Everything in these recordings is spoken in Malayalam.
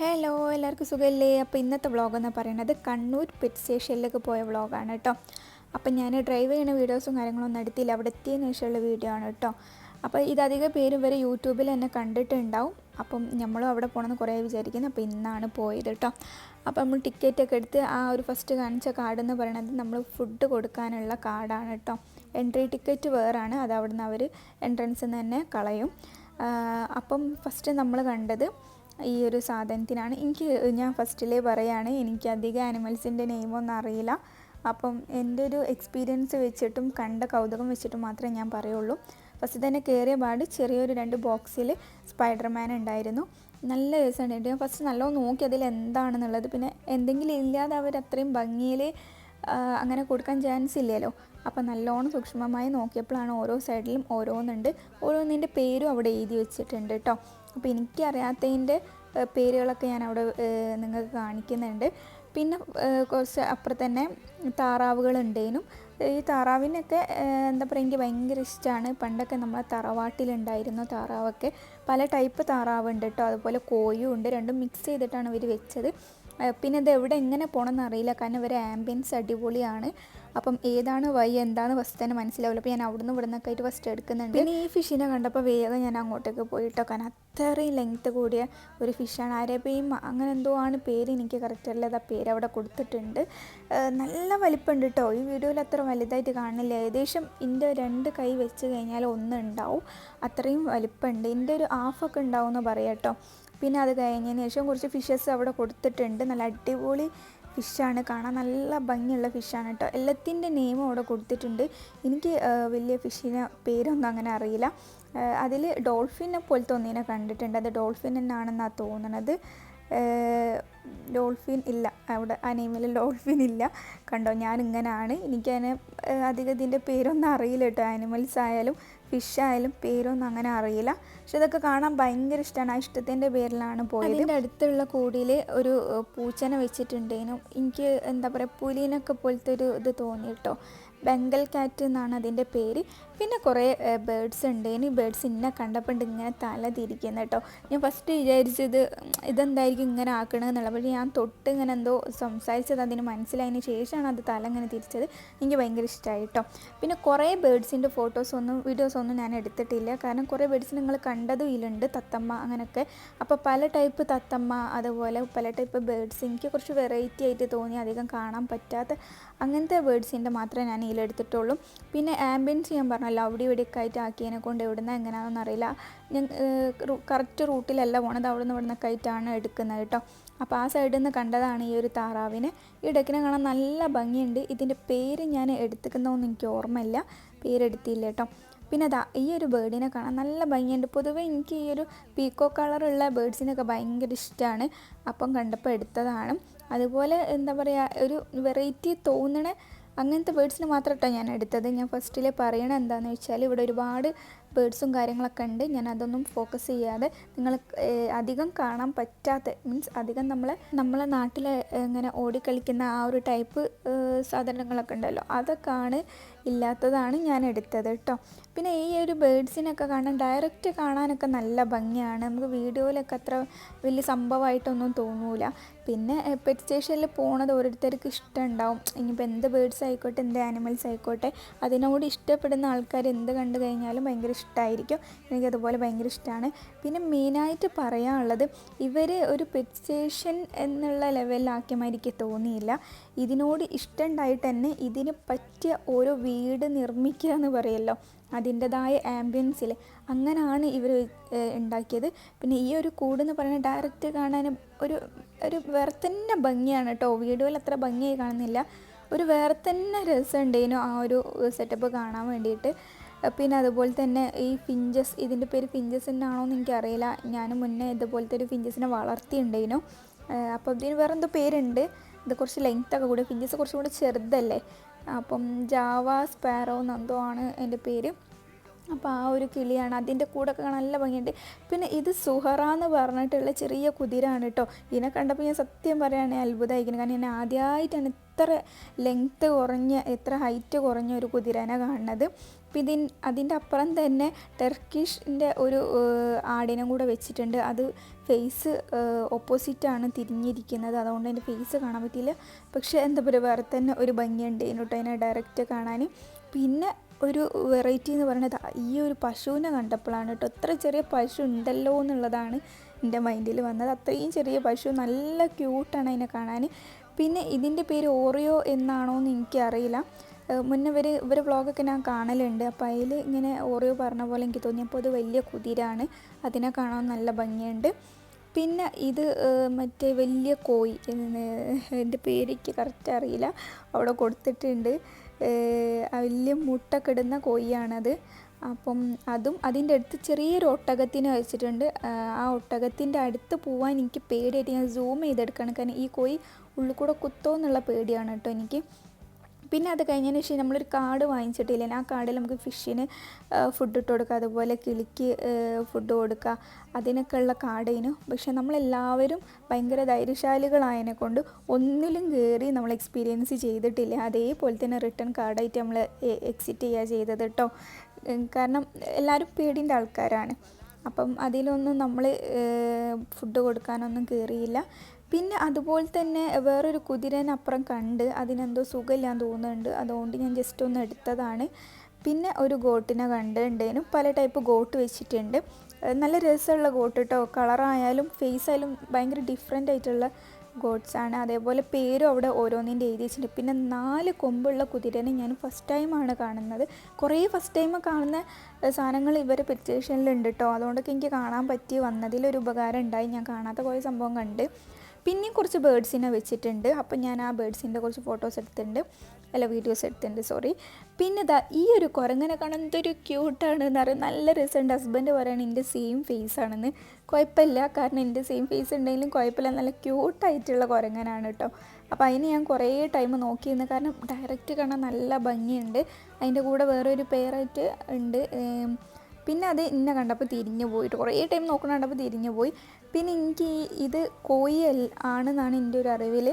ഹലോ എല്ലാവർക്കും സുഖമല്ലേ അപ്പോൾ ഇന്നത്തെ വ്ളോഗ് എന്ന് പറയുന്നത് കണ്ണൂർ പെറ്റ് സ്റ്റേഷനിലേക്ക് പോയ വ്ളോഗാണ് കേട്ടോ അപ്പം ഞാൻ ഡ്രൈവ് ചെയ്യുന്ന വീഡിയോസും കാര്യങ്ങളൊന്നും എടുത്തില്ല. അവിടെ എത്തിയതിന് ശേഷമുള്ള വീഡിയോ ആണ് കേട്ടോ അപ്പോൾ ഇതധികം പേരും വരെ യൂട്യൂബിൽ തന്നെ കണ്ടിട്ടുണ്ടാവും. അപ്പം നമ്മളും അവിടെ പോകണമെന്ന് കുറേ വിചാരിക്കുന്നു. അപ്പോൾ ഇന്നാണ് പോയത് കേട്ടോ അപ്പോൾ നമ്മൾ ടിക്കറ്റൊക്കെ എടുത്ത് ആ ഒരു ഫസ്റ്റ് കാണിച്ച കാർഡ് എന്ന് പറയുന്നത് നമ്മൾ ഫുഡ് കൊടുക്കാനുള്ള കാർഡാണ് കേട്ടോ എൻട്രി ടിക്കറ്റ് വേറാണ്. അത് അവിടുന്ന് അവർ എൻട്രൻസിൽ നിന്ന് തന്നെ കളയും. അപ്പം ഫസ്റ്റ് നമ്മൾ കണ്ടത് ഈ ഒരു സാധനത്തിനാണ്. എനിക്ക് ഞാൻ ഫസ്റ്റിലേ പറയാണ് എനിക്ക് അധികം ആനിമൽസിന്റെ നെയിമൊന്നും അറിയില്ല. അപ്പം എന്റെ ഒരു എക്സ്പീരിയൻസ് വെച്ചിട്ടും കണ്ട കൗതുകം വെച്ചിട്ടും മാത്രമേ ഞാൻ പറയുള്ളൂ. ഫസ്റ്റ് തന്നെ കയറിയ പാട് ചെറിയൊരു രണ്ട് ബോക്സിൽ സ്പൈഡർമാൻ ഉണ്ടായിരുന്നു. നല്ല രസമുണ്ട്. ഞാൻ ഫസ്റ്റ് നല്ലോണം നോക്കി അതിൽ എന്താണെന്നുള്ളത്. പിന്നെ എന്തെങ്കിലും ഇല്ലാതെ അവർ അത്രയും ഭംഗിയിൽ അങ്ങനെ കൊടുക്കാൻ ചാൻസ് ഇല്ലല്ലോ. അപ്പം നല്ലോണം സൂക്ഷ്മമായി നോക്കിയപ്പോഴാണ് ഓരോ സൈഡിലും ഓരോന്നുണ്ട്. ഓരോന്നിന്റെ പേരും അവിടെ എഴുതി വെച്ചിട്ടുണ്ട് കേട്ടോ അപ്പോൾ എനിക്കറിയാത്തതിന്റെ പേരുകളൊക്കെ ഞാൻ അവിടെ നിങ്ങൾക്ക് കാണിക്കുന്നുണ്ട്. പിന്നെ കുറച്ച് അപ്പുറത്ത് തന്നെ താറാവുകളുണ്ടേനും. ഈ താറാവിനൊക്കെ എന്താ പറയുക എനിക്ക് ഭയങ്കര ഇഷ്ടമാണ് പണ്ടൊക്കെ നമ്മളെ തറവാട്ടിലുണ്ടായിരുന്നു താറാവൊക്കെ പല ടൈപ്പ് താറാവുണ്ട് കേട്ടോ അതുപോലെ കോഴിയും ഉണ്ട്. രണ്ടും മിക്സ് ചെയ്തിട്ടാണ് ഇവർ വെച്ചത്. പിന്നെ ഇത് എവിടെ എങ്ങനെ പോകണമെന്ന് അറിയില്ല കാരണം ഇവരെ ആംബിയൻസ് അടിപൊളിയാണ്. അപ്പം ഏതാണ് വൈ എന്താണ് ഫസ്റ്റ് തന്നെ മനസ്സിലാവില്ല. അപ്പോൾ ഞാൻ അവിടുന്ന് ഇവിടെ നിന്നൊക്കെ ആയിട്ട് ഫസ്റ്റ് എടുക്കുന്നുണ്ട്. പിന്നെ ഈ ഫിഷിനെ കണ്ടപ്പോൾ വേഗം ഞാൻ അങ്ങോട്ടേക്ക് പോയിട്ടോ. കാരണം അത്രയും ലെങ്ത്ത് കൂടിയ ഒരു ഫിഷാണ് അരബയും അങ്ങനെ എന്തോ ആണ് പേര് എനിക്ക് കറക്റ്റ് അല്ല ആ പേര് അവിടെ കൊടുത്തിട്ടുണ്ട്. നല്ല വലിപ്പമുണ്ട് കേട്ടോ ഈ വീഡിയോയിൽ അത്ര വലുതായിട്ട് കാണില്ല. ഏകദേശം എന്റെ രണ്ട് കൈ വെച്ച് കഴിഞ്ഞാൽ ഒന്നുണ്ടാവും അത്രയും വലിപ്പമുണ്ട് എന്റെ ഒരു ഹാഫൊക്കെ ഉണ്ടാവും എന്ന് പറയാം കേട്ടോ പിന്നെ അത് കഴിഞ്ഞതിന് ശേഷം കുറച്ച് ഫിഷസ് അവിടെ കൊടുത്തിട്ടുണ്ട്. നല്ല അടിപൊളി ഫിഷാണ്. കാണാൻ നല്ല ഭംഗിയുള്ള ഫിഷാണ് കേട്ടോ. എല്ലാത്തിന്റെ നെയിമും അവിടെ കൊടുത്തിട്ടുണ്ട്. എനിക്ക് വലിയ ഫിഷിനെ പേരൊന്നും അങ്ങനെ അറിയില്ല. അതിൽ ഡോൾഫിനെ പോലത്തെ ഒന്നിനെ കണ്ടിട്ടുണ്ട്. അത് ഡോൾഫിൻ തന്നെയാണെന്നാണ് തോന്നുന്നത് ഡോൾഫിൻ ഇല്ല. അവിടെ ആ നെയിമിൽ ഡോൾഫിൻ ഇല്ല. കണ്ടോ ഞാൻ ഇങ്ങനെയാണ് എനിക്കതിനെ അധികം ഇതിന്റെ പേരൊന്നും അറിയില്ല കേട്ടോ. ആനിമൽസ് ആയാലും ഫിഷ് ആയാലും പേരൊന്നും അങ്ങനെ അറിയില്ല. പക്ഷെ ഇതൊക്കെ കാണാൻ ഭയങ്കര ഇഷ്ടമാണ് ഇഷ്ടത്തിന്റെ പേരിലാണ് പോയത്. അതിന്റെ അടുത്തുള്ള കൂടിയിൽ ഒരു പൂച്ചനെ വെച്ചിട്ടുണ്ടേനും. എനിക്ക് എന്താ പറയുക പുലിനൊക്കെ പോലത്തെ ഒരു ഇത് തോന്നി കേട്ടോ ബംഗൽ കാറ്റ് എന്നാണ് അതിന്റെ പേര്. പിന്നെ കുറേ ബേഡ്സ് ഉണ്ട്. ഇനി ബേഡ്സ് ഇന്ന കണ്ടപ്പോണ്ട് ഇങ്ങനെ തല തിരിക്കുന്നത് കേട്ടോ ഞാൻ ഫസ്റ്റ് വിചാരിച്ചത് ഇതെന്തായിരിക്കും ഇങ്ങനെ ആക്കണമെന്നുള്ളത് പക്ഷേ ഞാൻ തൊട്ട് ഇങ്ങനെ എന്തോ സംസാരിച്ചത് അതിന് മനസ്സിലായതിന് ശേഷമാണ് അത് തല ഇങ്ങനെ തിരിച്ചത്. എനിക്ക് ഭയങ്കര ഇഷ്ടമായി കേട്ടോ പിന്നെ കുറേ ബേഡ്സിന്റെ ഫോട്ടോസൊന്നും വീഡിയോസൊന്നും ഞാൻ എടുത്തിട്ടില്ല. കാരണം കുറേ ബേഡ്സ് നിങ്ങൾ കണ്ടതും ഇതിലുണ്ട്. തത്തമ്മ അങ്ങനെയൊക്കെ അപ്പോൾ പല ടൈപ്പ് തത്തമ്മ അതുപോലെ പല ടൈപ്പ് ബേഡ്സ് എനിക്ക് കുറച്ച് വെറൈറ്റി ആയിട്ട് തോന്നി. അധികം കാണാൻ പറ്റാത്ത അങ്ങനത്തെ ബേഡ്സിന്റെ മാത്രമേ ഞാൻ ഇതിലെടുത്തിട്ടുള്ളൂ പിന്നെ ആംബിയൻസ് ഞാൻ പറഞ്ഞല്ലോ അവിടെ ഇവിടെയൊക്കെ ആയിട്ട് ആക്കിയതിനെ കൊണ്ട് എവിടുന്ന എങ്ങനെയാണെന്ന് അറിയില്ല. ഞാൻ കറക്റ്റ് റൂട്ടിലല്ല പോണത് അവിടെ നിന്ന് ഇവിടുന്നൊക്കെ ആയിട്ടാണ് എടുക്കുന്നത് കേട്ടോ. അപ്പോൾ ആ സൈഡിൽ നിന്ന് കണ്ടതാണ് ഈ ഒരു താറാവിനെ. ഈ ഡെക്കിനെ കാണാൻ നല്ല ഭംഗിയുണ്ട്. ഇതിന്റെ പേര് ഞാൻ എടുത്തിക്കുന്നതൊന്നും എനിക്ക് ഓർമ്മയില്ല. പേരെടുത്തില്ല കേട്ടോ. പിന്നെ അതാ ഈ ഒരു ബേർഡിനെ കാണാൻ നല്ല ഭംഗിയുണ്ട്. പൊതുവേ എനിക്ക് ഈ ഒരു പീക്കോ കളറുള്ള ബേർഡ്സിനൊക്കെ ഭയങ്കര ഇഷ്ടമാണ് അപ്പം കണ്ടപ്പോൾ എടുത്തതാണ്. അതുപോലെ എന്താ പറയുക ഒരു വെറൈറ്റി തോന്നണ അങ്ങനത്തെ ബേഡ്സിന് മാത്രം കേട്ടോ ഞാൻ എടുത്തത് ഞാൻ ഫസ്റ്റിൽ പറയണത് എന്താണെന്ന് വെച്ചാൽ ഇവിടെ ഒരുപാട് ബേഡ്സും കാര്യങ്ങളൊക്കെ ഉണ്ട്. ഞാൻ അതൊന്നും ഫോക്കസ് ചെയ്യാതെ നിങ്ങൾ അധികം കാണാൻ പറ്റാത്ത മീൻസ് അധികം നമ്മളെ നമ്മളെ നാട്ടിൽ ഇങ്ങനെ ഓടിക്കളിക്കുന്ന ആ ഒരു ടൈപ്പ് സാധനങ്ങളൊക്കെ ഉണ്ടല്ലോ. അതൊക്കെയാണ് ഇല്ലാത്തതാണ് ഞാൻ എടുത്തത് കേട്ടോ പിന്നെ ഈ ഒരു ബേഡ്സിനൊക്കെ കാണാൻ ഡയറക്റ്റ് കാണാനൊക്കെ നല്ല ഭംഗിയാണ്. നമുക്ക് വീഡിയോയിലൊക്കെ അത്ര വലിയ സംഭവമായിട്ടൊന്നും തോന്നൂല. പിന്നെ പെറ്റ് സ്റ്റേഷനിൽ പോണത് ഓരോരുത്തർക്ക് ഇഷ്ടമുണ്ടാവും ഇനിയിപ്പോൾ എന്ത് ബേഡ്സ് ആയിക്കോട്ടെ എന്ത് ആനിമൽസ് ആയിക്കോട്ടെ അതിനോട് ഇഷ്ടപ്പെടുന്ന ആൾക്കാർ എന്ത് കണ്ടു കഴിഞ്ഞാലും ഭയങ്കര ഇഷ്ടമായിരിക്കും എനിക്കതുപോലെ ഭയങ്കര ഇഷ്ടമാണ് പിന്നെ മെയിനായിട്ട് പറയാനുള്ളത് ഇവർ ഒരു പെറ്റ് സ്റ്റേഷൻ എന്നുള്ള ലെവലിലാക്കിയ എനിക്ക് തോന്നിയില്ല. ഇതിനോട് ഇഷ്ടമുണ്ടായിട്ട് തന്നെ ഇതിന് പറ്റിയ ഓരോ വീട് നിർമ്മിക്കുക എന്ന് പറയുമല്ലോ അതിന്റെതായ ആംബിയൻസിൽ അങ്ങനെയാണ് ഇവർ ഉണ്ടാക്കിയത് പിന്നെ ഈ ഒരു കൂടെന്ന് പറയുന്നത് ഡയറക്റ്റ് കാണാൻ ഒരു ഒരു വേറെ തന്നെ ഭംഗിയാണ് കേട്ടോ വീഡിയോയിൽ അത്ര ഭംഗിയായി കാണുന്നില്ല. ഒരു വേറെ തന്നെ രസമുണ്ടേനു ആ ഒരു സെറ്റപ്പ് കാണാൻ വേണ്ടിയിട്ട് പിന്നെ അതുപോലെ തന്നെ ഈ ഫിഞ്ചസ് ഇതിന്റെ പേര് ഫിഞ്ചസ് എന്നാണോ എന്ന് എനിക്കറിയില്ല. ഞാൻ മുന്നേ ഇതുപോലത്തെ ഒരു ഫിഞ്ചസിനെ വളർത്തിയിട്ടുണ്ടായിരുന്നു. അപ്പോൾ ഇതിന് വേറെ എന്തോ പേരുണ്ട്. ഇത് കുറച്ച് ലെങ്ത് ഒക്കെ കൂടി. ഫിഞ്ചസ് കുറച്ചും കൂടി ചെറുതല്ലേ? അപ്പം ജാവ സ്പാരോ എന്നെന്തോ ആണ് എന്റെ പേര്. അപ്പോൾ ആ ഒരു കിളിയാണ്. അതിന്റെ കാണാൻ നല്ല ഭംഗിയുണ്ട്. പിന്നെ ഇത് സുഹറ എന്ന് പറഞ്ഞിട്ടുള്ള ചെറിയ കുതിരാണ് കേട്ടോ. ഇതിനെ കണ്ടപ്പോൾ ഞാൻ സത്യം പറയുകയാണെങ്കിൽ അത്ഭുതമായിരിക്കുന്നത് കാരണം ഞാൻ ആദ്യമായിട്ടാണ് ഇത്ര ലെങ്ത്ത് കുറഞ്ഞ എത്ര ഹൈറ്റ് കുറഞ്ഞ ഒരു കുതിരനെ കാണുന്നത്. അപ്പം ഇതിൻ അതിന്റെ അപ്പുറം തന്നെ ടെർക്കിഷിന്റെ ഒരു ആടിനും കൂടെ വെച്ചിട്ടുണ്ട്. അത് ഫേസ് ഓപ്പോസിറ്റാണ് തിരിഞ്ഞിരിക്കുന്നത്. അതുകൊണ്ട് എന്റെ ഫേസ് കാണാൻ പറ്റിയില്ല. പക്ഷേ എന്താ പറയുക വേറെ തന്നെ ഒരു ഭംഗിയുണ്ട് ഇതിനോട്ട് അതിനെ ഡയറക്റ്റ് കാണാൻ. പിന്നെ ഒരു വെറൈറ്റി എന്ന് പറയുന്നത് ഈ ഒരു പശുവിനെ കണ്ടപ്പോഴാണ് കേട്ടോ ഇത്ര ചെറിയ പശു ഉണ്ടല്ലോ എന്നുള്ളതാണ് എന്റെ മൈൻഡിൽ വന്നത്. അത്രയും ചെറിയ പശു നല്ല ക്യൂട്ടാണ് അതിനെ കാണാൻ. പിന്നെ ഇതിന്റെ പേര് ഓറിയോ എന്നാണോ എന്ന് എനിക്കറിയില്ല. മുന്നേ ഇവർ ഇവർ വ്ളോഗൊക്കെ ഞാൻ കാണലുണ്ട്. അപ്പോൾ അതിൽ ഇങ്ങനെ ഓറിയോ പറഞ്ഞ പോലെ എനിക്ക് തോന്നിയപ്പോൾ അത് വലിയ കുതിരാണ്. അതിനെ കാണാൻ നല്ല ഭംഗിയുണ്ട്. പിന്നെ ഇത് മറ്റേ വലിയ കോയി എന്റെ പേരിക്ക് കറക്റ്റ് അറിയില്ല. അവിടെ കൊടുത്തിട്ടുണ്ട്. വലിയ മുട്ടൊക്കെ ഇടുന്ന കോഴിയാണത്. അപ്പം അതും അതിന്റെ അടുത്ത് ചെറിയൊരു ഒട്ടകത്തിനെ വെച്ചിട്ടുണ്ട്. ആ ഒട്ടകത്തിന്റെ അടുത്ത് പോകാൻ എനിക്ക് പേടിയായിട്ട് ഞാൻ സൂം ചെയ്തെടുക്കണം. കാരണം ഈ കോയി ഉള്ളിൽ കൂടെ കുത്തോ എന്നുള്ള പേടിയാണ് കേട്ടോ എനിക്ക്. പിന്നെ അത് കഴിഞ്ഞതിന് ശേഷം നമ്മളൊരു കാർഡ് വാങ്ങിച്ചിട്ടില്ലേ ആ കാർഡിൽ നമുക്ക് ഫിഷിന് ഫുഡ് ഇട്ട് കൊടുക്കുക അതുപോലെ കിളിക്ക് ഫുഡ് കൊടുക്കുക അതിനൊക്കെ ഉള്ള കാർഡേനു. പക്ഷെ നമ്മളെല്ലാവരും ഭയങ്കര ധൈര്യശാലികളായതിനെ കൊണ്ട് ഒന്നിലും കയറി നമ്മൾ എക്സ്പീരിയൻസ് ചെയ്തിട്ടില്ല. അതേപോലെ തന്നെ റിട്ടേൺ കാർഡായിട്ട് നമ്മൾ എക്സിറ്റ് ചെയ്യുക ചെയ്തത് കേട്ടോ കാരണം എല്ലാവരും പേടിന്റെ ആൾക്കാരാണ്. അപ്പം അതിലൊന്നും നമ്മൾ ഫുഡ് കൊടുക്കാനൊന്നും കയറിയില്ല പിന്നെ അതുപോലെ തന്നെ വേറൊരു കുതിരനപ്പുറം കണ്ട് അതിനെന്തോ സുഖമില്ലാന്ന് തോന്നുന്നുണ്ട്. അതുകൊണ്ട് ഞാൻ ജസ്റ്റ് ഒന്ന് എടുത്തതാണ്. പിന്നെ ഒരു ഗോട്ടിനെ കണ്ടിട്ടുണ്ടേനും. പല ടൈപ്പ് ഗോട്ട് വെച്ചിട്ടുണ്ട്. നല്ല രസമുള്ള ഗോട്ട് കേട്ടോ. കളറായാലും ഫേസ് ആയാലും ഭയങ്കര ഡിഫറെന്റ് ആയിട്ടുള്ള ഗോഡ്സ് ആണ്. അതേപോലെ പേരും അവിടെ ഓരോന്നിന്റെ എഴുതി വെച്ചിട്ടുണ്ട് പിന്നെ നാല് കൊമ്പുള്ള കുതിരനെ ഞാൻ ഫസ്റ്റ് ടൈമാണ് കാണുന്നത്. കുറേ ഫസ്റ്റ് ടൈം കാണുന്ന സാധനങ്ങൾ ഇവരെ പെറ്റേഷനിലുണ്ട് കേട്ടോ അതുകൊണ്ടൊക്കെ എനിക്ക് കാണാൻ പറ്റി. വന്നതിലൊരു ഉപകാരം ഉണ്ടായി. ഞാൻ കാണാത്ത കുറേ സംഭവം കണ്ട്. പിന്നെയും കുറച്ച് ബേഡ്സിനെ വെച്ചിട്ടുണ്ട്. അപ്പം ഞാൻ ആ ബേഡ്സിന്റെ കുറച്ച് ഫോട്ടോസ് എടുത്തിട്ടുണ്ട്. അല്ല വീഡിയോസ് എടുത്തിട്ടുണ്ട് സോറി പിന്നെ ദാ ഈ ഒരു കുരങ്ങനെ കാണാൻ എന്തൊരു ക്യൂട്ടാണ് എന്ന് പറയും നല്ല രസമുണ്ട്. ഹസ്ബൻഡ് പറയുന്നത് എന്റെ സെയിം ഫേസ് ആണെന്ന്. കുഴപ്പമില്ല കാരണം എന്റെ സെയിം ഫേസ് ഉണ്ടെങ്കിലും കുഴപ്പമില്ല. നല്ല ക്യൂട്ടായിട്ടുള്ള കുരങ്ങനാണ് കേട്ടോ. അപ്പോൾ അതിന് ഞാൻ കുറേ ടൈം നോക്കിയിരുന്നു. കാരണം ഡയറക്റ്റ് കാണാൻ നല്ല ഭംഗിയുണ്ട്. അതിന്റെ കൂടെ വേറൊരു പേരായിട്ട് ഉണ്ട്. പിന്നെ അത് ഇന്നെ കണ്ടപ്പോൾ തിരിഞ്ഞു പോയിട്ട് കുറേ ടൈം നോക്കണ കണ്ടപ്പോൾ തിരിഞ്ഞു പോയി. പിന്നെ എനിക്ക് ഇത് കോയി ആണെന്നാണ് എന്റെ ഒരു അറിവിൽ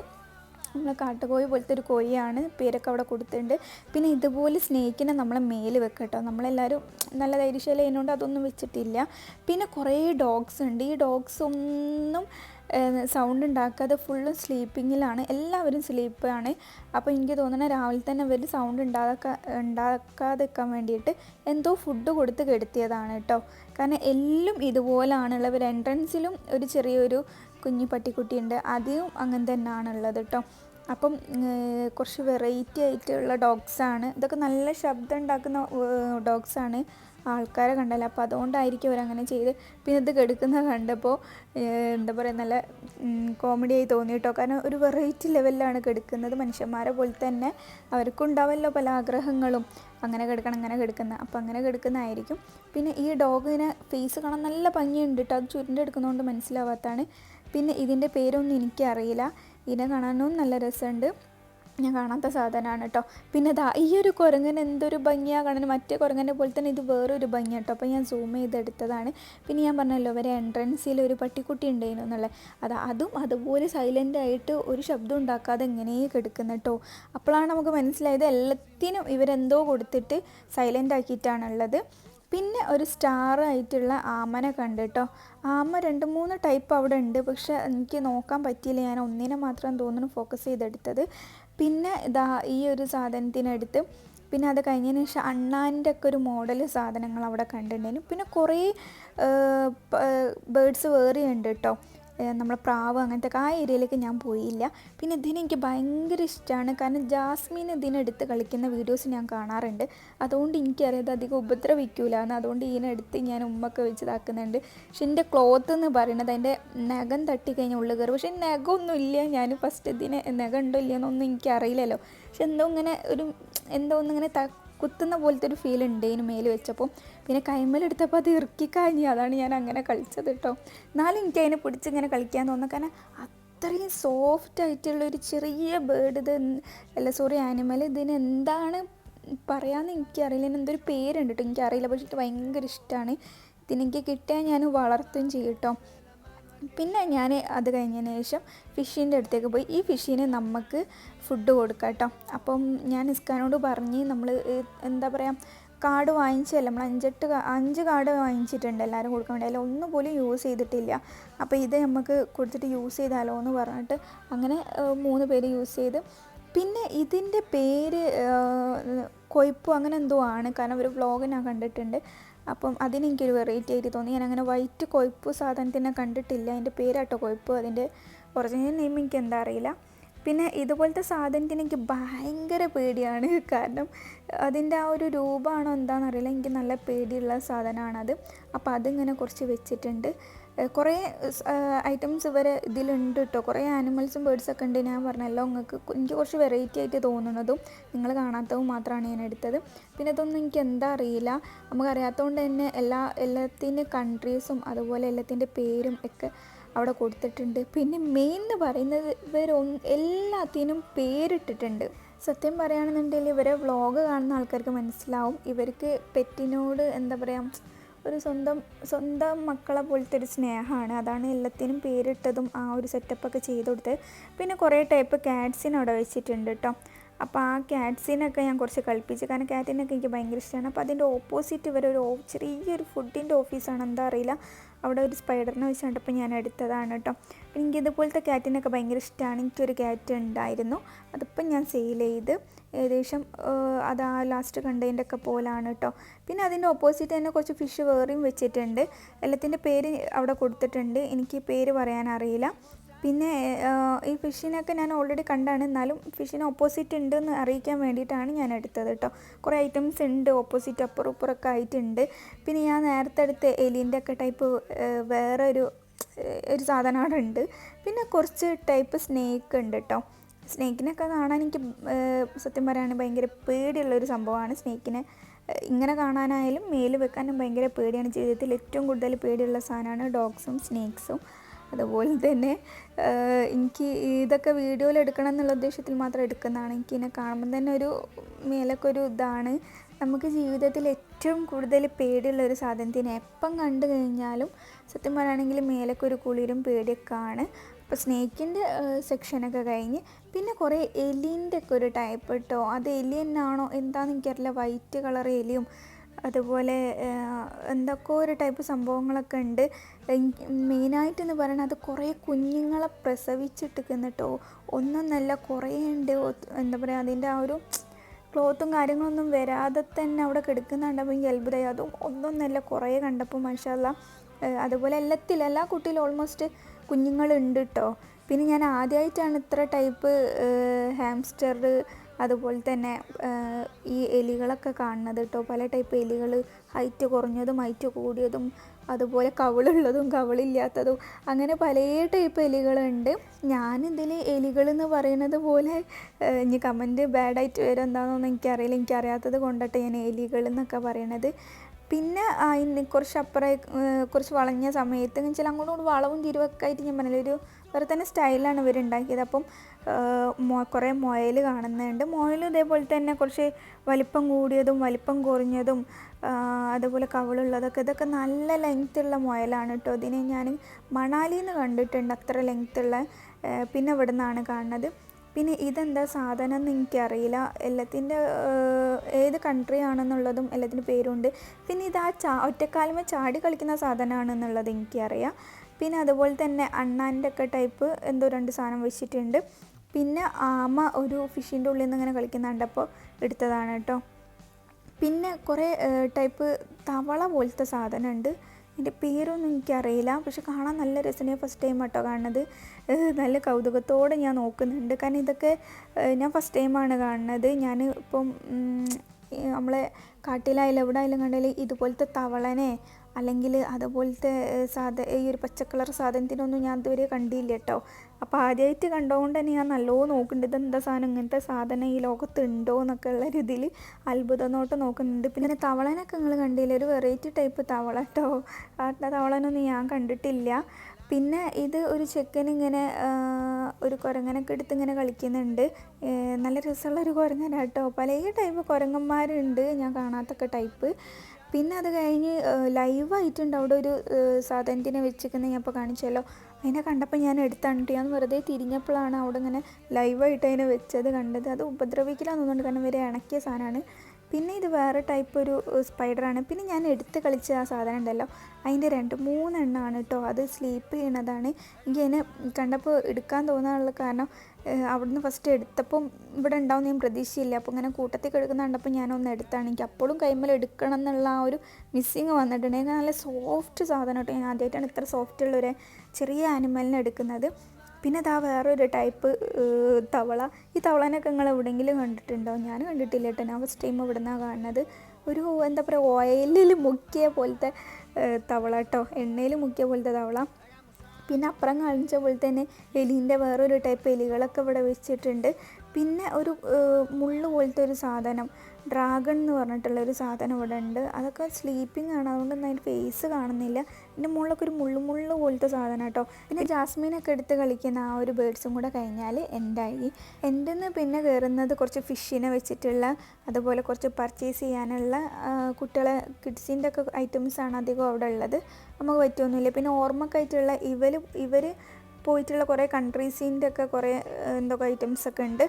നമ്മളെ കാട്ടുകോഴി പോലത്തെ ഒരു കോഴിയാണ് പേരൊക്കെ അവിടെ കൊടുത്തിട്ടുണ്ട്. പിന്നെ ഇതുപോലെ സ്നേഹിക്കിനെ നമ്മളെ മേൽ വെക്കട്ടോ കേട്ടോ. നമ്മളെല്ലാവരും നല്ല ധൈര്യശീലം അതിനോണ്ട് അതൊന്നും വെച്ചിട്ടില്ല. പിന്നെ കുറേ ഡോഗ്സ് ഉണ്ട്. ഈ ഡോഗ്സ് ഒന്നും സൗണ്ട് ഉണ്ടാക്കാതെ ഫുള്ളും സ്ലീപ്പിങ്ങിലാണ്. എല്ലാവരും സ്ലീപ്പാണ്. അപ്പോൾ എനിക്ക് തോന്നുന്നത് രാവിലെ തന്നെ അവർ സൗണ്ട് ഉണ്ടാക്കാ ഉണ്ടാക്കാതിരിക്കാൻ വേണ്ടിയിട്ട് എന്തോ ഫുഡ് കൊടുത്ത് കെടുത്തിയതാണ് കേട്ടോ. കാരണം എല്ലാം ഇതുപോലാണുള്ളവർ എൻട്രൻസിലും ഒരു ചെറിയൊരു കുഞ്ഞു പട്ടിക്കുട്ടിയുണ്ട്. അതും അങ്ങനെ തന്നെയാണുള്ളത് കേട്ടോ അപ്പം കുറച്ച് വെറൈറ്റി ആയിട്ടുള്ള ഡോഗ്സാണ് ഇതൊക്കെ നല്ല ശബ്ദം ഉണ്ടാക്കുന്ന ഡോഗ്സാണ് ആൾക്കാരെ കണ്ടല്ലോ അപ്പോൾ അതുകൊണ്ടായിരിക്കും അവരങ്ങനെ ചെയ്ത് പിന്നെ ഇത് കെടുക്കുന്ന കണ്ടപ്പോൾ എന്താ പറയുക നല്ല കോമഡി ആയി തോന്നി കേട്ടോ കാരണം ഒരു വെറൈറ്റി ലെവലിലാണ് കെടുക്കുന്നത്. മനുഷ്യന്മാരെ പോലെ തന്നെ അവർക്കുണ്ടാവല്ലോ പല ആഗ്രഹങ്ങളും. അങ്ങനെ കിടക്കണം അങ്ങനെ കിടക്കുന്ന. അപ്പോൾ അങ്ങനെ കിടക്കുന്നതായിരിക്കും. പിന്നെ ഈ ഡോഗിനെ ഫേസ് കാണാൻ നല്ല ഭംഗിയുണ്ട് കേട്ടോ അത് ചുരുണ്ടെടുക്കുന്നതുകൊണ്ട് മനസ്സിലാവാത്താണ് പിന്നെ ഇതിന്റെ പേരൊന്നും എനിക്കറിയില്ല. ഇതിനെ കാണാനും നല്ല രസമുണ്ട്. ഞാൻ കാണാത്ത സാധനമാണ് കേട്ടോ. പിന്നെ ദാ ഈ ഒരു കുരങ്ങന് എന്തൊരു ഭംഗിയാണ് കാണാൻ. മറ്റേ കുരങ്ങനെ പോലെ തന്നെ ഇത് വേറൊരു ഭംഗിയാണ് കേട്ടോ. അപ്പോൾ ഞാൻ സൂം ചെയ്തെടുത്തതാണ്. പിന്നെ ഞാൻ പറഞ്ഞല്ലോ വരെ എൻട്രൻസിൽ ഒരു പട്ടിക്കുട്ടി ഉണ്ടായിരുന്നു എന്നുള്ളത്. അത് അതും അതുപോലെ സൈലന്റ് ആയിട്ട് ഒരു ശബ്ദം ഉണ്ടാക്കാതെ എങ്ങനെ കിടക്കുന്നു കേട്ടോ. അപ്പോഴാണ് നമുക്ക് മനസ്സിലായത് എല്ലാത്തിനും ഇവരെന്തോ കൊടുത്തിട്ട് സൈലന്റ് ആക്കിയിട്ടാണുള്ളത്. പിന്നെ ഒരു സ്റ്റാർ ആയിട്ടുള്ള ആമനെ കണ്ടു കേട്ടോ ആമ രണ്ട് മൂന്ന് ടൈപ്പ് അവിടെ ഉണ്ട്. പക്ഷെ എനിക്ക് നോക്കാൻ പറ്റിയില്ല. ഞാൻ ഒന്നിനെ മാത്രം തോന്നുന്നു ഫോക്കസ് ചെയ്തെടുത്തത്. പിന്നെ ഇതാ ഈ ഒരു സാധനത്തിനടുത്ത് പിന്നെ അത് കഴിഞ്ഞതിന് ശേഷം അണ്ണാന്റെ ഒക്കെ ഒരു മോഡൽ സാധനങ്ങൾ അവിടെ കണ്ടിട്ടുണ്ടായിരുന്നു. പിന്നെ കുറേ ബേഡ്സ് വേറെ ഉണ്ട് കേട്ടോ നമ്മളെ പ്രാവ് അങ്ങനത്തെ ആ ഏരിയയിലേക്ക് ഞാൻ പോയില്ല. പിന്നെ ഇതിനെനിക്ക് ഭയങ്കര ഇഷ്ടമാണ് കാരണം ജാസ്മിൻ ഇതിനെടുത്ത് കളിക്കുന്ന വീഡിയോസ് ഞാൻ കാണാറുണ്ട്. അതുകൊണ്ട് എനിക്കറിയാതെ അധികം ഉപദ്രവിക്കൂല. എന്ന് അതുകൊണ്ട് ഇതിനെടുത്ത് ഞാൻ ഉമ്മൊക്കെ വെച്ച് ഇതാക്കുന്നുണ്ട്. പക്ഷെ എന്റെ ക്ലോത്ത് എന്ന് പറയുന്നത് അതിന്റെ നഖം തട്ടി കഴിഞ്ഞാൽ ഉള്ളിൽ കയറും. പക്ഷെ നഖമൊന്നും ഇല്ല. ഞാൻ ഫസ്റ്റ് ഇതിന് നഖം ഉണ്ടോ ഇല്ലയെന്നൊന്നും എനിക്കറിയില്ലല്ലോ. പക്ഷെ എന്തോ ഇങ്ങനെ ഒരു എന്തോ ഒന്നിങ്ങനെ കുത്തുന്ന പോലത്തെ ഒരു ഫീൽ ഉണ്ട് ഇതിന് മേൽ വെച്ചപ്പോൾ. പിന്നെ കൈമലെടുത്തപ്പോൾ അത് ഇറുക്കി കഴിഞ്ഞു അതാണ് ഞാൻ അങ്ങനെ കളിച്ചത് കേട്ടോ. എന്നാലും എനിക്ക് അതിനെ പിടിച്ചിങ്ങനെ കളിക്കാൻ തോന്നുന്നു. കാരണം അത്രയും സോഫ്റ്റ് ആയിട്ടുള്ള ഒരു ചെറിയ ബേർഡ് ഇത് അല്ല സോറി ആനിമൽ ഇതിന് എന്താണ് പറയാമെന്ന് എനിക്കറിയില്ല. ഇതിന് എന്തൊരു പേരുണ്ട് കേട്ടോ. എനിക്കറിയില്ല. പക്ഷേ ഭയങ്കര ഇഷ്ടമാണ് ഇതിനെനിക്ക് കിട്ടിയാൽ ഞാൻ വളർത്തുകയും ചെയ്യും കേട്ടോ. പിന്നെ ഞാൻ അത് കഴിഞ്ഞതിന് ശേഷം ഫിഷിന്റെ അടുത്തേക്ക് പോയി. ഈ ഫിഷിന് നമുക്ക് ഫുഡ് കൊടുക്കാം കേട്ടോ. അപ്പം ഞാൻ ഇസ്കാനോട് പറഞ്ഞ് നമ്മൾ എന്താ പറയുക കാർഡ് വാങ്ങിച്ചല്ല നമ്മൾ അഞ്ചെട്ട് അഞ്ച് കാർഡ് വാങ്ങിച്ചിട്ടുണ്ട് എല്ലാവരും കൊടുക്കാൻ വേണ്ടി. അതിൽ ഒന്നും പോലും യൂസ് ചെയ്തിട്ടില്ല. അപ്പോൾ ഇത് നമുക്ക് കൊടുത്തിട്ട് യൂസ് ചെയ്താലോ എന്ന് പറഞ്ഞിട്ട് അങ്ങനെ മൂന്ന് പേര് യൂസ് ചെയ്ത്. പിന്നെ ഇതിന്റെ പേര് കൊയ്പ്പോ അങ്ങനെ എന്തോ ആണ്. കാരണം ഒരു വ്ളോഗ് ഞാൻ കണ്ടിട്ടുണ്ട്. അപ്പം അതിനെനിക്കൊരു വെറൈറ്റി ആയിട്ട് തോന്നി. ഞാൻ അങ്ങനെ വൈറ്റ് കൊയ്പ്പു സാധനത്തിനെ കണ്ടിട്ടില്ല. അതിന്റെ പേരാട്ടോ കൊയ്പ്പ് അതിന്റെ ഒറിജിനൽ നെയിം എനിക്ക് എന്താ അറിയില്ല. പിന്നെ ഇതുപോലത്തെ സാധനത്തിന് എനിക്ക് ഭയങ്കര പേടിയാണ്. കാരണം അതിന്റെ ആ ഒരു രൂപമാണോ എന്താണെന്നറിയില്ല. എനിക്ക് നല്ല പേടിയുള്ള സാധനമാണത്. അപ്പോൾ അതിങ്ങനെ കുറച്ച് വെച്ചിട്ടുണ്ട്. കുറേ ഐറ്റംസ് ഇവരെ ഇതിലുണ്ട് കേട്ടോ കുറേ ആനിമൽസും ബേഡ്സൊക്കെ ഉണ്ട് ഞാൻ പറഞ്ഞല്ലോ. നിങ്ങൾക്ക് എനിക്ക് കുറച്ച് വെറൈറ്റി ആയിട്ട് തോന്നുന്നതും നിങ്ങൾ കാണാത്തതും മാത്രമാണ് ഞാൻ എടുത്തത്. പിന്നെ ഇതൊന്നും എനിക്ക് എന്താ അറിയില്ല. നമുക്കറിയാത്തതുകൊണ്ട് തന്നെ എല്ലാ എല്ലാത്തിന്റെ കൺട്രീസും അതുപോലെ എല്ലാത്തിന്റെ പേരും ഒക്കെ അവിടെ കൊടുത്തിട്ടുണ്ട്. പിന്നെ മെയിൻ എന്ന് പറയുന്നത് ഇവർ എല്ലാത്തിനും പേരിട്ടിട്ടുണ്ട്. സത്യം പറയുകയാണെന്നുണ്ടെങ്കിൽ ഇവരെ വ്ളോഗ് കാണുന്ന ആൾക്കാർക്ക് മനസ്സിലാവും. ഇവർക്ക് പെറ്റിനോട് എന്താ പറയുക ഒരു സ്വന്തം സ്വന്തം മക്കളെ പോലത്തെ ഒരു സ്നേഹമാണ്. അതാണ് എല്ലാത്തിനും പേരിട്ടതും ആ ഒരു സെറ്റപ്പൊക്കെ ചെയ്ത് കൊടുത്തത്. പിന്നെ കുറേ ടൈപ്പ് ക്യാറ്റ്സിന് അവിടെ വെച്ചിട്ടുണ്ട് കേട്ടോ അപ്പോൾ ആ ക്യാറ്റ്സിനൊക്കെ ഞാൻ കുറച്ച് കളിപ്പിച്ചു. കാരണം ക്യാറ്റിനൊക്കെ എനിക്ക് ഭയങ്കര ഇഷ്ടമാണ് അപ്പോൾ അതിന്റെ ഓപ്പോസിറ്റ് ഇവരെ ഒരു ചെറിയൊരു ഫുഡിന്റെ ഓഫീസാണ് എന്താ അറിയില്ല. അവിടെ ഒരു സ്പൈഡറിനെ വെച്ച് കണ്ടപ്പോൾ ഞാൻ എടുത്തതാണ് കേട്ടോ പിന്നെ എനിക്ക് ഇതുപോലത്തെ ക്യാറ്റിനൊക്കെ ഭയങ്കര ഇഷ്ടമാണ് എനിക്കൊരു ക്യാറ്റ് ഉണ്ടായിരുന്നു. അതിപ്പം ഞാൻ സെയിൽ ചെയ്ത്. ഏകദേശം അത് ആ ലാസ്റ്റ് കണ്ടതിന്റെ ഒക്കെ പോലാണ് കേട്ടോ പിന്നെ അതിന്റെ ഓപ്പോസിറ്റ് തന്നെ കുറച്ച് ഫിഷ് വേറെയും വെച്ചിട്ടുണ്ട്. എല്ലാത്തിന്റെ പേര് അവിടെ കൊടുത്തിട്ടുണ്ട്. എനിക്ക് പേര് പറയാൻ അറിയില്ല. പിന്നെ ഈ ഫിഷിനൊക്കെ ഞാൻ ഓൾറെഡി കണ്ടാണ്. എന്നാലും ഫിഷിന് ഓപ്പോസിറ്റ് ഉണ്ട് എന്ന് അറിയിക്കാൻ വേണ്ടിയിട്ടാണ് ഞാൻ എടുത്തത് കേട്ടോ കുറേ ഐറ്റംസ് ഉണ്ട് ഓപ്പോസിറ്റ് അപ്പുറം ഇപ്പുറമൊക്കെ ആയിട്ടുണ്ട്. പിന്നെ ഞാൻ നേരത്തെ എടുത്ത എലിന്റെ ഒക്കെ ടൈപ്പ് വേറെ ഒരു ഒരു സാധനം അവിടെ ഉണ്ട്. പിന്നെ കുറച്ച് ടൈപ്പ് സ്നേക്ക് ഉണ്ട് കേട്ടോ സ്നേക്കിനൊക്കെ കാണാൻ എനിക്ക് സത്യം പറയുകയാണെങ്കിൽ ഭയങ്കര പേടിയുള്ള ഒരു സംഭവമാണ് സ്നേക്കിനെ ഇങ്ങനെ കാണാനായാലും മേൽ വെക്കാനും ഭയങ്കര പേടിയാണ്. ജീവിതത്തിൽ ഏറ്റവും കൂടുതൽ പേടിയുള്ള സാധനമാണ് ഡോഗ്സും സ്നേക്സും. അതുപോലെ തന്നെ എനിക്ക് ഇതൊക്കെ വീഡിയോയിൽ എടുക്കണം എന്നുള്ള ഉദ്ദേശത്തിൽ മാത്രം എടുക്കുന്നതാണ്. എനിക്ക് ഇതിനെ കാണുമ്പോൾ തന്നെ ഒരു മേലൊക്കെ ഒരു ഇതാണ്. നമുക്ക് ജീവിതത്തിൽ ഏറ്റവും കൂടുതൽ പേടിയുള്ള ഒരു സാധനത്തിനെ എപ്പം കണ്ടു കഴിഞ്ഞാലും സത്യം പറയുകയാണെങ്കിൽ മേലൊക്കെ ഒരു കുളിരും പേടിയൊക്കെ ആണ്. അപ്പോൾ സ്നേക്കിന്റെ സെക്ഷനൊക്കെ കഴിഞ്ഞ് പിന്നെ കുറേ എലീന്റെ ഒക്കെ ഒരു ടൈപ്പ് കേട്ടോ അത് എലി തന്നെയാണോ? എന്താണെന്ന് എനിക്കറിയില്ല. വൈറ്റ് കളർ എലിയും അതുപോലെ എന്തൊക്കെ ഒരു ടൈപ്പ് സംഭവങ്ങളൊക്കെ ഉണ്ട്. മെയിനായിട്ടെന്ന് പറയുന്നത് അത് കുറേ കുഞ്ഞുങ്ങളെ പ്രസവിച്ചിട്ടിരിക്കുന്നു കേട്ടോ ഒന്നൊന്നല്ല കുറേ ഉണ്ട്. എന്താ പറയുക അതിന്റെ ആ ഒരു ക്ലോത്തും കാര്യങ്ങളൊന്നും വരാതെ തന്നെ അവിടെ കിടക്കുന്നുണ്ടപ്പോൾ എനിക്ക് അത്ഭുതമായി. അതും ഒന്നൊന്നല്ല കുറേ കണ്ടപ്പോൾ മനുഷ്യല്ല അതുപോലെ എല്ലാത്തിലും എല്ലാ കുട്ടിയിലും ഓൾമോസ്റ്റ് കുഞ്ഞുങ്ങളുണ്ട് കേട്ടോ പിന്നെ ഞാൻ ആദ്യമായിട്ടാണ് ഇത്ര ടൈപ്പ് ഹാംസ്റ്റർ അതുപോലെ തന്നെ ഈ എലികളൊക്കെ കാണുന്നത് കേട്ടോ. പല ടൈപ്പ് എലികൾ ഹൈറ്റ് കുറഞ്ഞതും ഹൈറ്റ് കൂടിയതും അതുപോലെ കവിളുള്ളതും കവിളില്ലാത്തതും അങ്ങനെ പല ടൈപ്പ് എലികളുണ്ട്. ഞാനിതിൽ എലികൾ എന്ന് പറയുന്നത് പോലെ ഇനി കമന്റ് ബാഡായിട്ട് വരും എന്താണെന്നൊന്നും എനിക്കറിയില്ല. എനിക്കറിയാത്തത് കൊണ്ടട്ടെ ഞാൻ എലികൾ എന്നൊക്കെ പറയണത്. പിന്നെ കുറച്ച് അപ്പുറം കുറച്ച് വളഞ്ഞ സമയത്ത് വെച്ചാൽ അങ്ങോട്ടും വളവും തിരിവൊക്കെ ആയിട്ട് ഞാൻ പറഞ്ഞില്ല ഒരു വേറെ തന്നെ സ്റ്റൈലാണ് ഇവർ ഉണ്ടാക്കിയത്. അപ്പം കുറേ മുയൽ കാണുന്നുണ്ട്. മുയൽ ഇതേപോലെ തന്നെ കുറച്ച് വലിപ്പം കൂടിയതും വലിപ്പം കുറഞ്ഞതും അതുപോലെ കവളുള്ളതൊക്കെ ഇതൊക്കെ നല്ല ലെങ്ത്തുള്ള മുയലാണ് കേട്ടോ. ഇതിനെ ഞാൻ മണാലിയിൽ നിന്ന് കണ്ടിട്ടുണ്ട് അത്ര ലെങ്ത്തുള്ള പിന്നെ ഇവിടെ നിന്നാണ് കാണുന്നത്. പിന്നെ ഇതെന്താ സാധനം എന്ന് എനിക്കറിയില്ല. എല്ലാത്തിന്റെ ഏത് കൺട്രി ആണെന്നുള്ളതും എല്ലാത്തിന്റെ പേരുണ്ട്. പിന്നെ ഇത് ആ ചാ ഒറ്റക്കാലമേ ചാടി കളിക്കുന്ന സാധനമാണെന്നുള്ളത് എനിക്കറിയാം. പിന്നെ അതുപോലെ തന്നെ അണ്ണാന്റെ ഒക്കെ ടൈപ്പ് എന്തോ രണ്ട് സാധനം വെച്ചിട്ടുണ്ട്. പിന്നെ ആമ ഒരു ഫിഷിന്റെ ഉള്ളിൽ നിന്ന് ഇങ്ങനെ കളിക്കുന്നുണ്ട് അപ്പോൾ എടുത്തതാണ് കേട്ടോ. പിന്നെ കുറേ ടൈപ്പ് തവള പോലത്തെ സാധനമുണ്ട്. എന്റെ പേരൊന്നും എനിക്കറിയില്ല. പക്ഷെ കാണാൻ നല്ല രസമാണ്. ഫസ്റ്റ് ടൈം കേട്ടോ കാണുന്നത്. നല്ല കൗതുകത്തോടെ ഞാൻ നോക്കുന്നുണ്ട്. കാരണം ഇതൊക്കെ ഞാൻ ഫസ്റ്റ് ടൈമാണ് കാണുന്നത്. ഞാൻ ഇപ്പം നമ്മളെ കാട്ടിലായാലും എവിടെ ആയാലും കണ്ടാൽ ഇതുപോലത്തെ തവളനെ അല്ലെങ്കിൽ അതുപോലത്തെ സാധ ഈ ഒരു പച്ചക്കളർ സാധനത്തിനൊന്നും ഞാൻ ഇതുവരെ കണ്ടില്ല കേട്ടോ. അപ്പോൾ ആദ്യമായിട്ട് കണ്ടുകൊണ്ട് തന്നെ ഞാൻ നല്ലോണം നോക്കുന്നുണ്ട് ഇതെന്താ സാധനം ഇങ്ങനത്തെ സാധനം ഈ ലോകത്ത് ഉണ്ടോ എന്നൊക്കെ ഉള്ള രീതിയിൽ അത്ഭുതത്തോട്ട് നോക്കുന്നുണ്ട്. പിന്നെ തവളനൊക്കെ നിങ്ങൾ കണ്ടില്ല ഒരു വെറൈറ്റി ടൈപ്പ് തവള കേട്ടോ ആ തവളനൊന്നും ഞാൻ കണ്ടിട്ടില്ല. പിന്നെ ഇത് ഒരു ചെക്കൻ ഇങ്ങനെ ഒരു കുരങ്ങനൊക്കെ എടുത്ത് ഇങ്ങനെ കളിക്കുന്നുണ്ട്. നല്ല രസമുള്ള ഒരു കുരങ്ങനാട്ടോ പല ടൈപ്പ് കുരങ്ങന്മാരുണ്ട്. ഞാൻ കാണാത്തൊക്കെ ടൈപ്പ്. പിന്നെ അത് കഴിഞ്ഞ് ലൈവായിട്ടുണ്ട്. അവിടെ ഒരു സാധനത്തിനെ വെച്ചിരിക്കുന്നത് ഞാൻ ഇപ്പോൾ കാണിച്ചല്ലോ. അതിനെ കണ്ടപ്പോൾ ഞാൻ എടുത്താണ് ഞാൻ വെറുതെ തിരിഞ്ഞപ്പോഴാണ് അവിടെ ഇങ്ങനെ ലൈവായിട്ട് അതിനെ വെച്ചത് കണ്ടത്. അത് ഉപദ്രവിക്കില്ലാന്ന് കാരണം വരെ ഇണക്കിയ സാധനമാണ്. പിന്നെ ഇത് വേറെ ടൈപ്പ് ഒരു സ്പൈഡറാണ് പിന്നെ ഞാൻ എടുത്ത് കളിച്ച ആ സാധനം ഉണ്ടല്ലോ. അതിന്റെ രണ്ട് മൂന്നെണ്ണമാണ് കേട്ടോ അത് സ്ലീപ്പ് ചെയ്യണതാണ്. എനിക്ക് അതിനെ കണ്ടപ്പോൾ എടുക്കാൻ തോന്നാനുള്ള കാരണം അവിടുന്ന് ഫസ്റ്റ് എടുത്തപ്പം ഇവിടെ ഉണ്ടാവും ഞാൻ പ്രതീക്ഷയില്ല. അപ്പോൾ ഇങ്ങനെ കൂട്ടത്തിൽ കിടക്കുന്ന കണ്ടപ്പോൾ ഞാനൊന്ന് എടുത്താണ്. എനിക്ക് അപ്പോഴും കൈമേൽ എടുക്കണം എന്നുള്ള ആ ഒരു മിസ്സിങ് വന്നിട്ടുണ്ടെങ്കിൽ നല്ല സോഫ്റ്റ് സാധനം കേട്ടോ. ഞാൻ ആദ്യമായിട്ടാണ് ഇത്ര സോഫ്റ്റ് ഉള്ള ഒരു ചെറിയ ആനിമലിനെ എടുക്കുന്നത്. പിന്നെ അതാ വേറൊരു ടൈപ്പ് തവള. ഈ തവളനൊക്കെ നിങ്ങൾ എവിടെയെങ്കിലും കണ്ടിട്ടുണ്ടോ? ഞാൻ കണ്ടിട്ടില്ല കേട്ടോ. ഞാൻ ഫസ്റ്റ് ടൈം ഇവിടെ നിന്നാണ് കാണുന്നത്. ഒരു എന്താ പറയുക ഓയിലിൽ മുക്കിയ പോലത്തെ തവള കേട്ടോ. എണ്ണയിൽ മുക്കിയ പോലത്തെ തവള. പിന്നെ അപ്പുറം കാണിച്ച പോലെ തന്നെ എലീന്റെ വേറൊരു ടൈപ്പ് എലികളൊക്കെ ഇവിടെ വെച്ചിട്ടുണ്ട്. പിന്നെ ഒരു മുള്ള് പോലത്തെ ഒരു സാധനം ഡ്രാഗൺ എന്ന് പറഞ്ഞിട്ടുള്ള ഒരു സാധനം ഇവിടെ ഉണ്ട്. അതൊക്കെ സ്ലീപ്പിംഗ് ആണ്. അതുകൊണ്ട് അതിന്റെ ഫേസ് കാണുന്നില്ല. പിന്നെ മുകളിലൊക്കെ ഒരു മുള്ളു മുള്ളു പോലത്തെ സാധനം കേട്ടോ. പിന്നെ ജാസ്മിനൊക്കെ എടുത്ത് കളിക്കുന്ന ആ ഒരു ബേഡ്സും കൂടെ കഴിഞ്ഞാൽ എന്റായി എന്റെ നിന്ന് പിന്നെ കയറുന്നത് കുറച്ച് ഫിഷിനെ വെച്ചിട്ടുള്ള അതുപോലെ കുറച്ച് പർച്ചേസ് ചെയ്യാനുള്ള കുട്ടികളെ കിഡ്സിന്റെ ഒക്കെ ഐറ്റംസ് ആണ് അധികം അവിടെ ഉള്ളത്. നമുക്ക് പറ്റുമൊന്നുമില്ല പിന്നെ ഓർമ്മക്കായിട്ടുള്ള ഇവർ ഇവർ പോയിട്ടുള്ള കുറേ കൺട്രീസിന്റെ ഒക്കെ കുറേ എന്തൊക്കെ ഐറ്റംസ് ഒക്കെ ഉണ്ട്.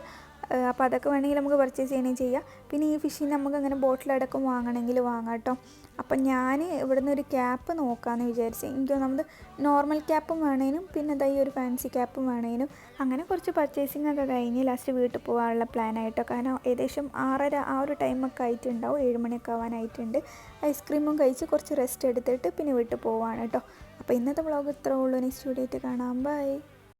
അപ്പോൾ അതൊക്കെ വേണമെങ്കിൽ നമുക്ക് പർച്ചേസ് ചെയ്യണേ ചെയ്യാം. പിന്നെ ഈ ഫിഷിന് നമുക്ക് അങ്ങനെ ബോട്ടിലടക്കം വാങ്ങണമെങ്കിൽ വാങ്ങാം കേട്ടോ. അപ്പം ഞാൻ ഇവിടുന്ന് ഒരു ക്യാപ്പ് നോക്കാമെന്ന് വിചാരിച്ചു. എനിക്ക് നമ്മൾ നോർമൽ ക്യാപ്പും വേണേനും പിന്നെ ഈ ഒരു ഫാൻസി ക്യാപ്പും വേണേനും. അങ്ങനെ കുറച്ച് പർച്ചേസിങ് ഒക്കെ കഴിഞ്ഞ് ലാസ്റ്റ് വീട്ടിൽ പോകാനുള്ള പ്ലാനായിട്ടോ കാരണം ഏകദേശം ആറര ആ ഒരു ടൈമൊക്കെ ആയിട്ടുണ്ടാവും. ഏഴ് മണിയൊക്കെ ആവാനായിട്ടുണ്ട്. ഐസ്ക്രീമും കഴിച്ച് കുറച്ച് റെസ്റ്റ് എടുത്തിട്ട് പിന്നെ വീട്ടിൽ പോവാണ് കേട്ടോ. അപ്പോൾ ഇന്നത്തെ വ്ളോഗ് ഇത്രേ ഉള്ളൂ. നെക്സ്റ്റ് വീഡിയോ ആയിട്ട് കാണാം. ബൈ